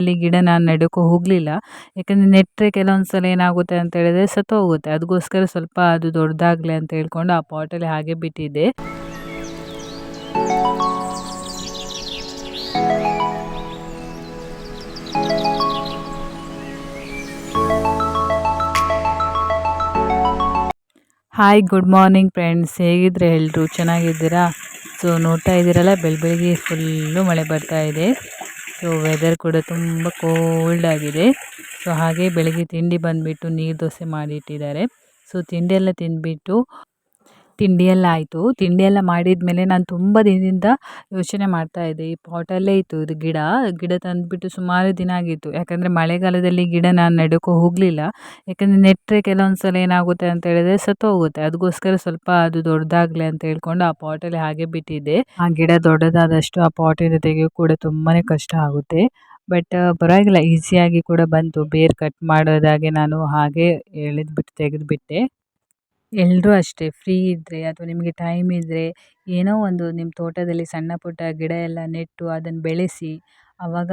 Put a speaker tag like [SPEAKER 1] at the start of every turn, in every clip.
[SPEAKER 1] ಅಲ್ಲಿ ಗಿಡ ನಾನು ನೆಡೋಕೆ ಹೋಗಲಿಲ್ಲ. ಯಾಕಂದ್ರೆ ನೆಟ್ಟರೆ ಕೆಲವೊಂದು ಸಲ ಏನಾಗುತ್ತೆ ಅಂತ ಹೇಳಿದ್ರೆ ಸತ್ತೋಗುತ್ತೆ. ಅದಕ್ಕೋಸ್ಕರ ಸ್ವಲ್ಪ ಅದು ದೊಡ್ಡದಾಗಲಿ ಅಂತ ಹೇಳ್ಕೊಂಡು ಆ ಪಾಟಲ್ಲಿ ಹಾಗೆ ಬಿಟ್ಟಿದ್ದೆ. ಹಾಯ್ ಗುಡ್ ಮಾರ್ನಿಂಗ್ ಫ್ರೆಂಡ್ಸ್ ಹೇಗಿದ್ರೆ ಎಲ್ಲರೂ ಚೆನ್ನಾಗಿದ್ದೀರಾ? ಸೊ ನೋಡ್ತಾ ಇದ್ದೀರಲ್ಲ ಬೆಳ ಬೆಳಿಗ್ಗೆ ಫುಲ್ಲು ಮಳೆ ಬರ್ತಾ ಇದೆ. ಸೊ ವೆದರ್ ಕೂಡ ತುಂಬ ಕೋಲ್ಡ್ ಆಗಿದೆ. ಸೊ ಹಾಗೆ ಬೆಳಗ್ಗೆ ತಿಂಡಿ ಬಂದುಬಿಟ್ಟು ನೀರು ದೋಸೆ ಮಾಡಿಟ್ಟಿದ್ದಾರೆ. ಸೊ ತಿಂಡಿ ಎಲ್ಲ ತಿಂದುಬಿಟ್ಟು ತಿಂಡಿ ಎಲ್ಲ ಆಯಿತು. ತಿಂಡಿ ಎಲ್ಲ ಮಾಡಿದ ಮೇಲೆ ನಾನು ತುಂಬ ದಿನದಿಂದ ಯೋಚನೆ ಮಾಡ್ತಾ ಇದ್ದೆ. ಈ ಪಾಟಲ್ಲೇ ಇತ್ತು ಇದು ಗಿಡ. ಗಿಡ ತಂದುಬಿಟ್ಟು ಸುಮಾರು ದಿನ ಆಗಿತ್ತು. ಯಾಕಂದರೆ ಮಳೆಗಾಲದಲ್ಲಿ ಗಿಡ ನಾನು ನೆಡೋಕ್ಕೂ ಹೋಗಲಿಲ್ಲ. ಯಾಕಂದರೆ ನೆಟ್ಟರೆ ಕೆಲವೊಂದು ಸಲ ಏನಾಗುತ್ತೆ ಅಂತ ಹೇಳಿದ್ರೆ ಸತ್ತೋಗುತ್ತೆ. ಅದಕ್ಕೋಸ್ಕರ ಸ್ವಲ್ಪ ಅದು ದೊಡ್ಡದಾಗಲಿ ಅಂತ ಹೇಳ್ಕೊಂಡು ಆ ಪಾಟಲ್ಲಿ ಹಾಗೆ ಬಿಟ್ಟಿದ್ದೆ. ಆ ಗಿಡ ದೊಡ್ಡದಾದಷ್ಟು ಆ ಪಾಟಿಂದ ತೆಗೆಯೋ ಕೂಡ ತುಂಬಾ ಕಷ್ಟ ಆಗುತ್ತೆ. ಬಟ್, ಪರವಾಗಿಲ್ಲ. ಈಸಿಯಾಗಿ ಕೂಡ ಬಂತು. ಬೇರು ಕಟ್ ಮಾಡೋದಾಗೆ ನಾನು ಹಾಗೆ ಎಳೆದ್ಬಿಟ್ಟು ತೆಗೆದುಬಿಟ್ಟೆ. ಎಲ್ಲರೂ ಅಷ್ಟೇ ಫ್ರೀ ಇದ್ದರೆ ಅಥವಾ ನಿಮಗೆ ಟೈಮ್ ಇದ್ದರೆ ಏನೋ ಒಂದು ನಿಮ್ಮ ತೋಟದಲ್ಲಿ ಸಣ್ಣ ಪುಟ್ಟ ಗಿಡ ಎಲ್ಲ ನೆಟ್ಟು ಅದನ್ನು ಬೆಳೆಸಿ ಆವಾಗ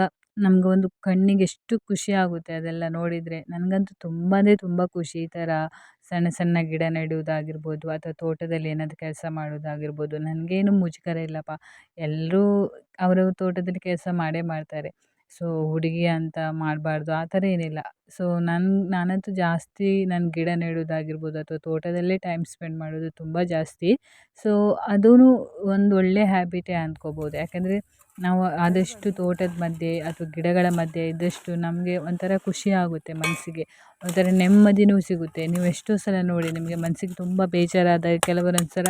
[SPEAKER 1] ಒಂದು ಕಣ್ಣಿಗೆ ಎಷ್ಟು ಖುಷಿ ಆಗುತ್ತೆ ಅದೆಲ್ಲ ನೋಡಿದರೆ. ನನಗಂತೂ ತುಂಬ ಅಂದರೆ ತುಂಬ ಖುಷಿ ಈ ಥರ ಸಣ್ಣ ಸಣ್ಣ ಗಿಡ ನೆಡುವುದಾಗಿರ್ಬೋದು ಅಥವಾ ತೋಟದಲ್ಲಿ ಏನಾದರೂ ಕೆಲಸ ಮಾಡೋದಾಗಿರ್ಬೋದು ನನಗೇನು ಮುಜುಗರ ಇಲ್ಲಪ್ಪ. ಎಲ್ಲರೂ ಅವರವ್ರ ತೋಟದಲ್ಲಿ ಕೆಲಸ ಮಾಡೇ ಮಾಡ್ತಾರೆ. ಸೊ, ಹುಡುಗಿ ಅಂತ ಮಾಡಬಾರ್ದು, ಆ ಥರ ಏನಿಲ್ಲ. ಸೊ ನನ್ನ ನಾನಂತೂ ಜಾಸ್ತಿ ನನ್ನ ಗಿಡ ನೆಡೋದಾಗಿರ್ಬೋದು ಅಥವಾ ತೋಟದಲ್ಲೇ ಟೈಮ್ ಸ್ಪೆಂಡ್ ಮಾಡೋದು ತುಂಬ ಜಾಸ್ತಿ. ಸೊ ಅದೂ ಒಂದು ಒಳ್ಳೆ ಹ್ಯಾಬಿಟೇ ಅಂದ್ಕೋಬೋದು. ಯಾಕೆಂದರೆ ನಾವು ಆದಷ್ಟು ತೋಟದ ಮಧ್ಯೆ ಅಥವಾ ಗಿಡಗಳ ಮಧ್ಯೆ ಇದ್ದಷ್ಟು ನಮಗೆ ಒಂಥರ ಖುಷಿ ಆಗುತ್ತೆ ಮನಸ್ಸಿಗೆ ಒಂಥರ ನೆಮ್ಮದಿನೂ ಸಿಗುತ್ತೆ. ನೀವು ಎಷ್ಟೋ ಸಲ ನೋಡಿ, ನಿಮಗೆ ಮನಸ್ಸಿಗೆ ತುಂಬ ಬೇಜಾರಾದಾಗ ಕೆಲವರೊಂದು ಸಲ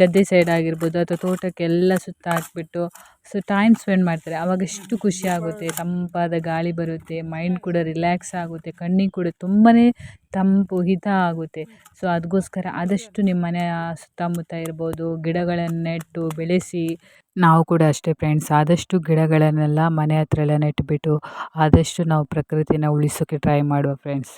[SPEAKER 1] ಗದ್ದೆ ಸೈಡ್ ಆಗಿರ್ಬೋದು ಅಥವಾ ತೋಟಕ್ಕೆಲ್ಲ ಸುತ್ತ ಹಾಕ್ಬಿಟ್ಟು ಸೊ ಟೈಮ್ ಸ್ಪೆಂಡ್ ಮಾಡ್ತಾರೆ. ಆವಾಗ ಎಷ್ಟು ಖುಷಿ ಆಗುತ್ತೆ. ತಂಪಾದ ಗಾಳಿ ಬರುತ್ತೆ ಮೈಂಡ್ ಕೂಡ ರಿಲ್ಯಾಕ್ಸ್ ಆಗುತ್ತೆ, ಕಣ್ಣಿಗೆ ಕೂಡ ತುಂಬಾ ತಂಪು, ಹಿತ ಆಗುತ್ತೆ. ಸೊ ಅದಕ್ಕೋಸ್ಕರ ಆದಷ್ಟು ನಿಮ್ಮ ಮನೆಯ ಸುತ್ತಮುತ್ತ ಇರ್ಬೋದು, ಗಿಡಗಳನ್ನು ನೆಟ್ಟು, ಬೆಳೆಸಿ. ನಾವು ಕೂಡ ಅಷ್ಟೇ ಫ್ರೆಂಡ್ಸ್ ಆದಷ್ಟು ಗಿಡಗಳನ್ನೆಲ್ಲ ಮನೆ ಹತ್ರ ಎಲ್ಲ ನೆಟ್ಬಿಟ್ಟು ಆದಷ್ಟು ನಾವು ಪ್ರಕೃತಿನ ಉಳಿಸೋಕ್ಕೆ ಟ್ರೈ ಮಾಡುವ ಫ್ರೆಂಡ್ಸ್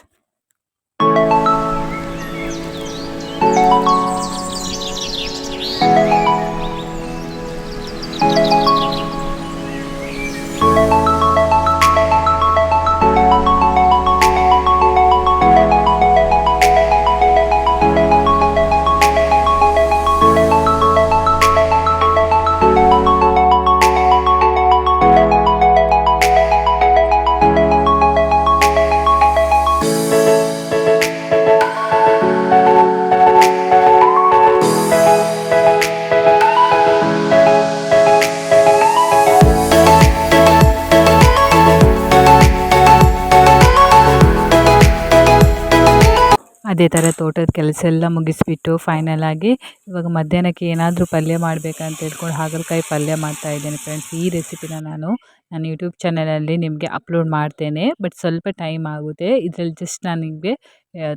[SPEAKER 1] ಅದೇ ಥರ ತೋಟದ ಕೆಲಸ ಎಲ್ಲ ಮುಗಿಸ್ಬಿಟ್ಟು ಫೈನಲ್ ಆಗಿ ಇವಾಗ ಮಧ್ಯಾಹ್ನಕ್ಕೆ ಏನಾದರೂ ಪಲ್ಯ ಮಾಡಬೇಕಂತ ಹೇಳ್ಕೊಂಡು ಹಾಗಲಕಾಯಿ ಪಲ್ಯ ಮಾಡ್ತಾ ಇದ್ದೇನೆ ಫ್ರೆಂಡ್ಸ್ ಈ ರೆಸಿಪಿನ ನಾನು ನನ್ನ ಯೂಟ್ಯೂಬ್ ಚಾನಲಲ್ಲಿ ನಿಮಗೆ ಅಪ್ಲೋಡ್ ಮಾಡ್ತೇನೆ. ಬಟ್ ಸ್ವಲ್ಪ ಟೈಮ್ ಆಗುತ್ತೆ. ಇದರಲ್ಲಿ ಜಸ್ಟ್ ನಾನು ನಿಮಗೆ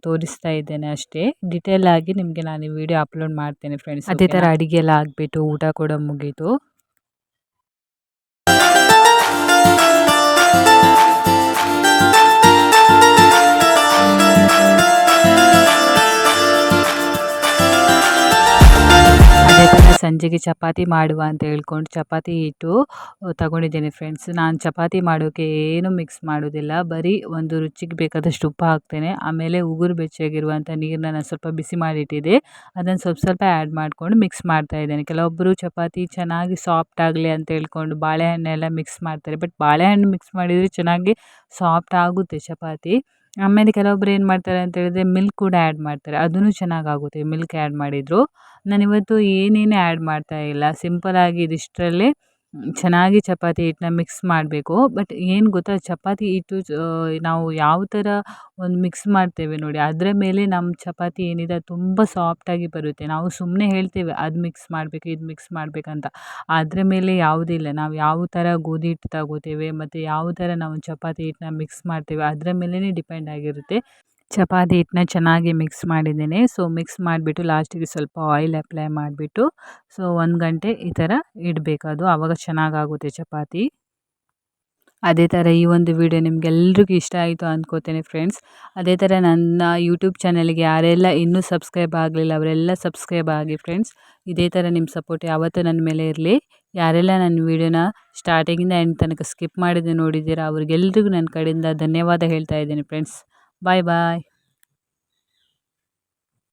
[SPEAKER 1] ತೋರಿಸ್ತಾ ಇದ್ದೇನೆ ಅಷ್ಟೇ. ಡಿಟೇಲ್ ಆಗಿ ನಿಮಗೆ ನಾನು ಈ ವಿಡಿಯೋ ಅಪ್ಲೋಡ್ ಮಾಡ್ತೇನೆ ಫ್ರೆಂಡ್ಸ್ ಅದೇ ಥರ ಅಡುಗೆ ಎಲ್ಲ ಆಗಿಬಿಟ್ಟು ಊಟ ಕೂಡ ಮುಗೀತು. ಸಂಜೆಗೆ ಚಪಾತಿ ಮಾಡುವ ಅಂತ ಹೇಳ್ಕೊಂಡು ಚಪಾತಿ ಹಿಟ್ಟು ತಗೊಂಡಿದ್ದೇನೆ ಫ್ರೆಂಡ್ಸ್ ನಾನು ಚಪಾತಿ ಮಾಡೋಕ್ಕೆ ಏನು ಮಿಕ್ಸ್ ಮಾಡೋದಿಲ್ಲ. ಬರೀ ಒಂದು ರುಚಿಗೆ ಬೇಕಾದಷ್ಟು ಉಪ್ಪು ಹಾಕ್ತೇನೆ. ಆಮೇಲೆ ಉಗುರು ಬೆಚ್ಚಗಿರುವಂಥ ನೀರನ್ನ ನಾನು ಸ್ವಲ್ಪ ಬಿಸಿ ಮಾಡಿಟ್ಟಿದ್ದೆ ಅದನ್ನು ಸ್ವಲ್ಪ ಸ್ವಲ್ಪ ಆ್ಯಡ್ ಮಾಡಿಕೊಂಡು ಮಿಕ್ಸ್ ಮಾಡ್ತಾ ಇದ್ದೇನೆ. ಕೆಲವೊಬ್ಬರು ಚಪಾತಿ ಚೆನ್ನಾಗಿ ಸಾಫ್ಟ್ ಆಗಲಿ ಅಂತ ಹೇಳ್ಕೊಂಡು ಬಾಳೆಹಣ್ಣೆಲ್ಲ ಮಿಕ್ಸ್ ಮಾಡ್ತಾರೆ. ಬಟ್ ಬಾಳೆಹಣ್ಣು ಮಿಕ್ಸ್ ಮಾಡಿದರೆ ಚೆನ್ನಾಗಿ ಸಾಫ್ಟ್ ಆಗುತ್ತೆ ಚಪಾತಿ. ಆಮೇಲೆ ಕೆಲವೊಬ್ರು ಏನು ಮಾಡ್ತಾರೆ ಅಂತ ಹೇಳಿದ್ರೆ ಮಿಲ್ಕ್ ಕೂಡ ಆ್ಯಡ್ ಮಾಡ್ತಾರೆ. ಅದೂ ಚೆನ್ನಾಗಾಗುತ್ತೆ. ಮಿಲ್ಕ್ ಆ್ಯಡ್ ಮಾಡಿದರು. ನಾನಿವತ್ತು ಏನೇನು ಆ್ಯಡ್ ಮಾಡ್ತಾ ಇಲ್ಲ. ಸಿಂಪಲ್ಲಾಗಿ ಇದಿಷ್ಟರಲ್ಲೇ ಚೆನ್ನಾಗಿ ಚಪಾತಿ ಹಿಟ್ಟನ್ನ ಮಿಕ್ಸ್ ಮಾಡಬೇಕು. ಬಟ್ ಏನು ಗೊತ್ತಾ, ಚಪಾತಿ ಹಿಟ್ಟು ನಾವು ಯಾವ ಥರ ಒಂದು ಮಿಕ್ಸ್ ಮಾಡ್ತೇವೆ ನೋಡಿ, ಅದರ ಮೇಲೆ ನಮ್ಮ ಚಪಾತಿ ಏನಿದೆ, ತುಂಬ ಸಾಫ್ಟಾಗಿ ಬರುತ್ತೆ. ನಾವು ಸುಮ್ಮನೆ ಹೇಳ್ತೇವೆ, ಅದು ಮಿಕ್ಸ್ ಮಾಡಬೇಕು, ಇದು ಮಿಕ್ಸ್ ಮಾಡಬೇಕಂತ. ಅದರ ಮೇಲೆ ಯಾವುದಿಲ್ಲ, ನಾವು ಯಾವ ಥರ ಗೋಧಿ ಹಿಟ್ಟು ತಗೋತೇವೆ, ಮತ್ತು ಯಾವ ಥರ ನಾವು ಚಪಾತಿ ಹಿಟ್ಟನ್ನ ಮಿಕ್ಸ್ ಮಾಡ್ತೇವೆ, ಅದರ ಮೇಲೇ ಡಿಪೆಂಡ್ ಆಗಿರುತ್ತೆ. ಚಪಾತಿ ಹಿಟ್ಟನ್ನ ಚೆನ್ನಾಗಿ ಮಿಕ್ಸ್ ಮಾಡಿದ್ದೀನಿ. ಸೊ, ಮಿಕ್ಸ್ ಮಾಡಿಬಿಟ್ಟು ಲಾಸ್ಟಿಗೆ ಸ್ವಲ್ಪ ಆಯಿಲ್ ಅಪ್ಲೈ ಮಾಡಿಬಿಟ್ಟು, ಸೊ, ಒಂದು ಗಂಟೆ ಈ ಥರ ಇಡಬೇಕು. ಅದು ಆವಾಗ ಚೆನ್ನಾಗಾಗುತ್ತೆ ಚಪಾತಿ. ಅದೇ ಥರ ಈ ಒಂದು ವಿಡಿಯೋ ನಿಮಗೆಲ್ರಿಗೂ ಇಷ್ಟ ಆಯಿತು ಅಂದ್ಕೋತೇನೆ ಫ್ರೆಂಡ್ಸ್. ಅದೇ ಥರ ನನ್ನ ಯೂಟ್ಯೂಬ್ ಚಾನಲ್ಗೆ ಯಾರೆಲ್ಲ ಇನ್ನೂ ಸಬ್ಸ್ಕ್ರೈಬ್ ಆಗಲಿಲ್ಲ, ಅವರೆಲ್ಲ ಸಬ್ಸ್ಕ್ರೈಬ್ ಆಗಿ ಫ್ರೆಂಡ್ಸ್. ಇದೇ ಥರ ನಿಮ್ಮ ಸಪೋರ್ಟ್ ಯಾವತ್ತೂ ನನ್ನ ಮೇಲೆ ಇರಲಿ. ಯಾರೆಲ್ಲ ನನ್ನ ವಿಡಿಯೋನ ಸ್ಟಾರ್ಟಿಂಗಿಂದ ಎಂಡ್ ತನಕ ಸ್ಕಿಪ್ ಮಾಡಿದೆ ನೋಡಿದ್ದೀರಾ, ಅವ್ರಿಗೆಲ್ರಿಗೂ ನನ್ನ ಕಡೆಯಿಂದ ಧನ್ಯವಾದ ಹೇಳ್ತಾ ಇದ್ದೀನಿ ಫ್ರೆಂಡ್ಸ್. Bye bye.